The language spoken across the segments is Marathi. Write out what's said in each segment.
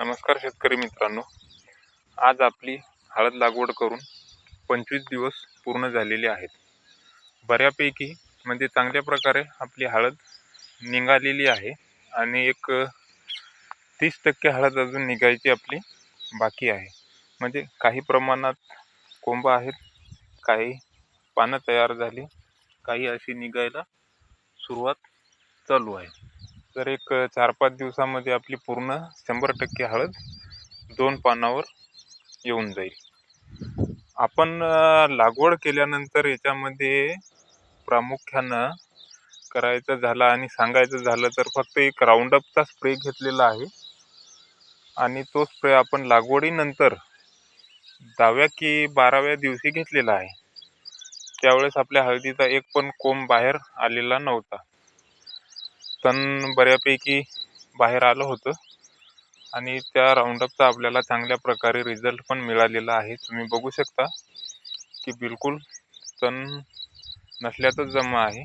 नमस्कार शेतकरी मित्रांनो. आज आपली हळद लागवड करून पंचवीस दिवस पूर्ण झालेले आहेत. बऱ्यापैकी म्हणजे चांगल्या प्रकारे आपली हळद निघालेली आहे आणि एक तीस टक्के हळद अजून निघायची आपली बाकी आहे. म्हणजे काही प्रमाणात कोंब आहेत काही पानं तयार झाली काही अशी निघायला सुरुवात चालू आहे. तर एक चार पाच दिवसामध्ये आपली पूर्ण शंभर टक्के हळद दोन पानावर येऊन जाईल. आपण लागवड केल्यानंतर याच्यामध्ये प्रामुख्यानं करायचं झालं आणि सांगायचं झालं तर फक्त एक राऊंडअपचा स्प्रे घेतलेला आहे. आणि तो स्प्रे आपण लागवडीनंतर दहाव्या की बाराव्या दिवशी घेतलेला आहे. त्यावेळेस आपल्या हळदीचा एक पण कोंब बाहेर आलेला नव्हता. तण बऱ्यापैकी बाहेर आलं होतं. आणि त्या राऊंडअपचा आपल्याला चांगल्या प्रकारे रिझल्ट पण मिळालेला आहे. तुम्ही बघू शकता की बिलकुल तण नसल्याचंच जमा आहे.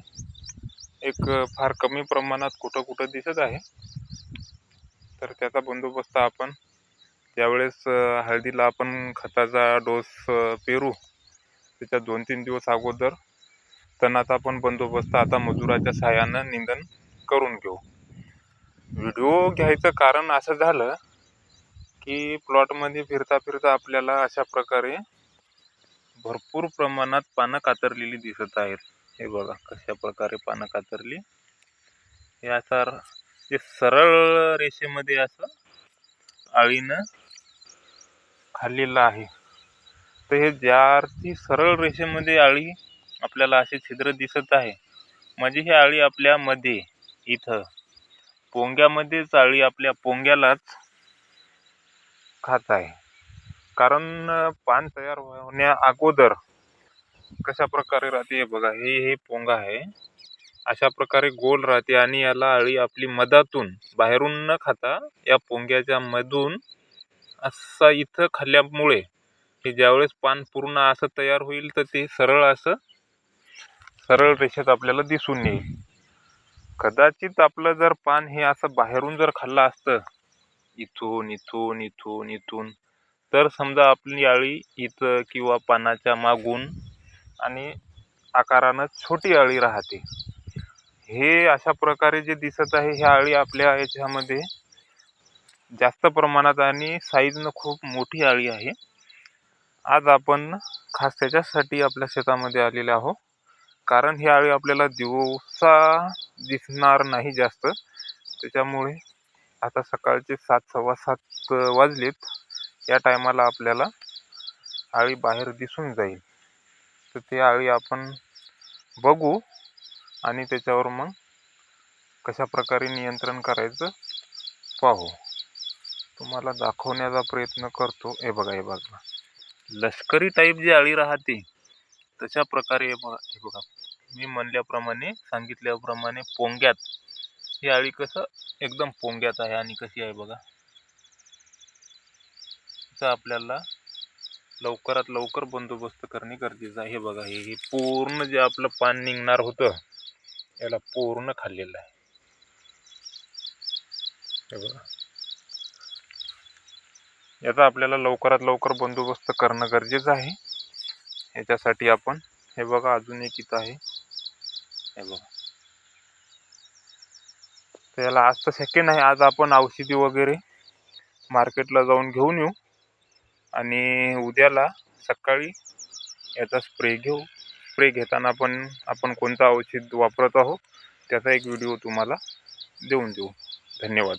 एक फार कमी प्रमाणात कुठं कुठं दिसत आहे. तर त्याचा बंदोबस्त आपण ज्यावेळेस हळदीला आपण खताचा डोस पेरू त्याच्या दोन तीन दिवस अगोदर तणाचा पण बंदोबस्त आता मजुराच्या सहाय्यानं निंदन करून घेऊ. व्हिडिओ घ्यायचं कारण असं झालं की प्लॉटमध्ये फिरता फिरता आपल्याला अशा प्रकारे भरपूर प्रमाणात पानं कातरलेली दिसत आहेत. हे बघा कशा प्रकारे पानं कातरली. हे असा र- जे सरळ रेषेमध्ये असं आळीनं खाल्लेलं आहे. तर हे ज्याची सरळ रेषेमध्ये आळी आपल्याला असे छिद्र दिसत आहे. म्हणजे ही आळी आपल्यामध्ये इथं. पोंग्यामध्येच चाळी आपल्या पोंग्यालाच खात आहे. कारण पान तयार होण्या अगोदर कशा प्रकारे राहते हे बघा. हे हे पोंगा आहे. अशा प्रकारे गोल राहते आणि याला आळी आपली मधातून बाहेरून न खाता या पोंग्याच्या मधून असा इथं खाल्ल्यामुळे हे ज्यावेळेस पान पूर्ण असं तयार होईल तर ते सरळ असं सरळ रेषेत आपल्याला दिसून येईल. कदाचित आपलं जर पान हे असं बाहेरून जर खाल्लं असतं इथून इथून इथून इथून तर समजा आपली आळी इथं किंवा पानाच्या मागून आणि आकारानं छोटी आळी राहते. हे अशा प्रकारे जे दिसत आहे ही आळी आपल्या याच्यामध्ये जास्त प्रमाणात आणि साईजनं खूप मोठी आळी आहे. आज आपण खास त्याच्यासाठी आपल्या शेतामध्ये आलेले आहोत. कारण ही आळी आपल्याला दिवसा दिसणार नाही जास्त. त्याच्यामुळे आता सकाळचे सात सव्वा सात वाजलेत. या टायमाला आपल्याला आळी बाहेर दिसून जाईल. तर ती आळी आपण बघू आणि त्याच्यावर मग कशा प्रकारे नियंत्रण करायचं पाहू. तुम्हाला दाखवण्याचा प्रयत्न करतो. हे बघा हे बघा. लष्करी टाईप जी आळी राहते तशा प्रकारे हे बघा हे बघा. मी म्हणल्याप्रमाणे सांगितल्याप्रमाणे पोंग्यात. ही आळी कसं? एकदम पोंग्यात आहे आणि कशी आहे बघा. तिचा आपल्याला लवकरात लवकर बंदोबस्त करणे गरजेचं आहे. बघा हे हे पूर्ण जे आपलं पान निघणार होतं याला पूर्ण खाल्लेलं आहे. हे बघा. याचा आपल्याला लवकरात लवकर बंदोबस्त करणं गरजेचं आहे. याच्यासाठी आपण हे बघा अजून एक इथं आहे. हे बघा. तर याला आज तर शक्य नाही आज आपण औषधी वगैरे मार्केटला जाऊन घेऊन येऊ. आणि उद्याला सकाळी याचा स्प्रे घेऊ. स्प्रे घेताना पण आपण कोणतं औषध वापरत आहोत त्याचा एक व्हिडिओ तुम्हाला देऊन देऊ. धन्यवाद.